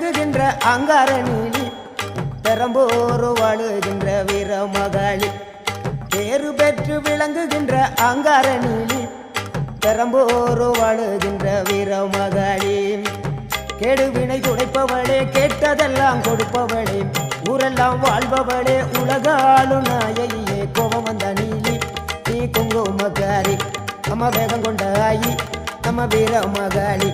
பெற்று விளங்குகின்ற அங்கார நீலி பெரம்போர் வாழுகின்ற வீர மகளி பேரு பெற்று விளங்குகின்ற அங்கார நீலி பெரம்போர் வாழுகின்ற வீர மகளி கெடுவினை துடைப்பவளே கேட்டதெல்லாம் கொடுப்பவளே ஊரெல்லாம் வாழ்பவளே உலகாலும் நாயகியே கோபம் வந்த நீலி நீ குங்குமக்காரி நம்ம வேகம் கொண்ட ஆயி நம்ம வீர மகாளி.